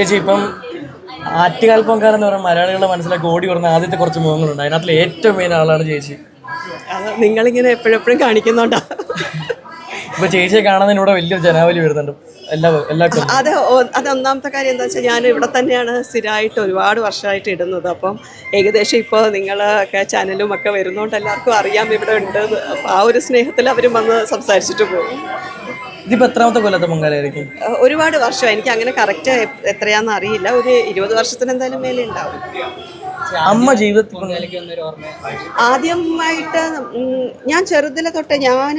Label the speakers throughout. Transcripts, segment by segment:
Speaker 1: ചേച്ചി ഇപ്പം ആറ്റുകാൽപ്പംകാർ എന്ന് പറയുന്ന മലയാളികളുടെ മനസ്സിലൊക്കെ ഓടി വരുന്ന ആദ്യത്തെ കുറച്ച് മുഖങ്ങളുണ്ട്. അതിനകത്തിൽ ഏറ്റവും മെയിൻ ആളാണ് ചേച്ചി.
Speaker 2: നിങ്ങളിങ്ങനെ എപ്പോഴെപ്പോഴും കാണിക്കുന്നുണ്ടോ?
Speaker 1: ഇപ്പൊ ചേച്ചിയെ കാണുന്നതിന് ഇവിടെ വലിയൊരു ജനാവലി വരുന്നുണ്ട്. എല്ലാ എല്ലാ കൊല്ലം
Speaker 2: അത് അത് ഒന്നാമത്തെ കാര്യം എന്താ വെച്ചാൽ ഞാൻ ഇവിടെ തന്നെയാണ് സ്ഥിരമായിട്ട് ഒരുപാട് വർഷമായിട്ട് ഇടുന്നത്. അപ്പം ഏകദേശം ഇപ്പോൾ നിങ്ങളൊക്കെ ചാനലും ഒക്കെ വരുന്നതുകൊണ്ട് എല്ലാവർക്കും അറിയാം ഇവിടെ ഉണ്ട് ആ ഒരു സ്നേഹത്തിൽ അവരും വന്ന് സംസാരിച്ചിട്ട് പോകും.
Speaker 1: ഇതിപ്പോ എത്രാമത്തെ കൊല്ലത്തെ പൊങ്കാലായിരിക്കും
Speaker 2: ഒരുപാട് വർഷം. എനിക്ക് അങ്ങനെ കറക്റ്റ് എത്രയാന്ന് അറിയില്ല. ഒരു ഇരുപത് വർഷത്തിന് എന്തായാലും മേലെ ഉണ്ടാവും.
Speaker 1: അമ്മ ജീവിതത്തിൽ
Speaker 2: ആദ്യമായിട്ട് ഞാൻ ചെറുതിലെ തൊട്ടേ ഞാൻ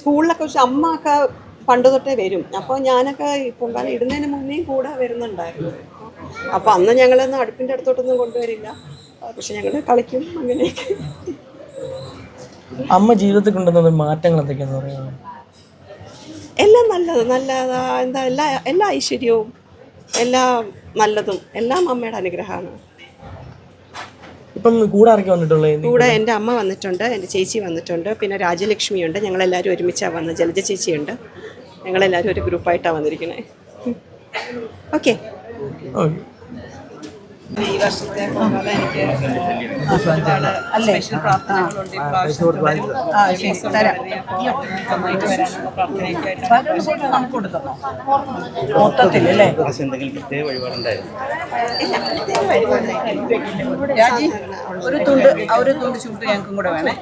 Speaker 2: സ്കൂളിലൊക്കെ വെച്ച് അമ്മ ഒക്കെ പണ്ട് തൊട്ടേ വരും. അപ്പോൾ ഞാനൊക്കെ ഇപ്പം പൊങ്കാല ഇടുന്നതിന് മുന്നേ കൂടെ വരുന്നുണ്ടായിരുന്നു. അപ്പോൾ അന്ന് ഞങ്ങളൊന്നും അടുപ്പിന്റെ അടുത്തോട്ടൊന്നും കൊണ്ടുവരില്ല. പക്ഷെ ഞങ്ങൾ കളിക്കും അങ്ങനെയൊക്കെ.
Speaker 1: അമ്മ ജീവിതത്തിൽ കൊണ്ടുവന്ന മാറ്റങ്ങൾ എന്തൊക്കെയാണെന്ന് പറയുന്നത്
Speaker 2: എല്ലാം നല്ലത് നല്ല എന്താ എല്ലാ എല്ലാ ഐശ്വര്യവും എല്ലാ നല്ലതും എല്ലാം അമ്മയുടെ അനുഗ്രഹമാണ്.
Speaker 1: ഇപ്പം കൂടെ ആരൊക്കെ വന്നിട്ടുള്ളത്
Speaker 2: കൂടെ എന്റെ അമ്മ വന്നിട്ടുണ്ട് എന്റെ ചേച്ചി വന്നിട്ടുണ്ട് പിന്നെ രാജലക്ഷ്മിയുണ്ട് ഞങ്ങളെല്ലാവരും ഒരുമിച്ചാണ് വന്നത് ജലജ ചേച്ചിയുണ്ട്. ഞങ്ങളെല്ലാവരും ഒരു ഗ്രൂപ്പായിട്ടാണ് വന്നിരിക്കുന്നത് ഓക്കെ.
Speaker 1: ഓക്കെ.
Speaker 2: ഈ വർഷത്തെ എനിക്ക് തരാം.
Speaker 1: മൊത്തത്തിൽ അല്ലേ?
Speaker 3: രാജി ഒരു തുണ്ട് ആ ഒരു തുണ്ട് ചൂട്ട് ഞങ്ങൾക്കും കൂടെ വേണേ.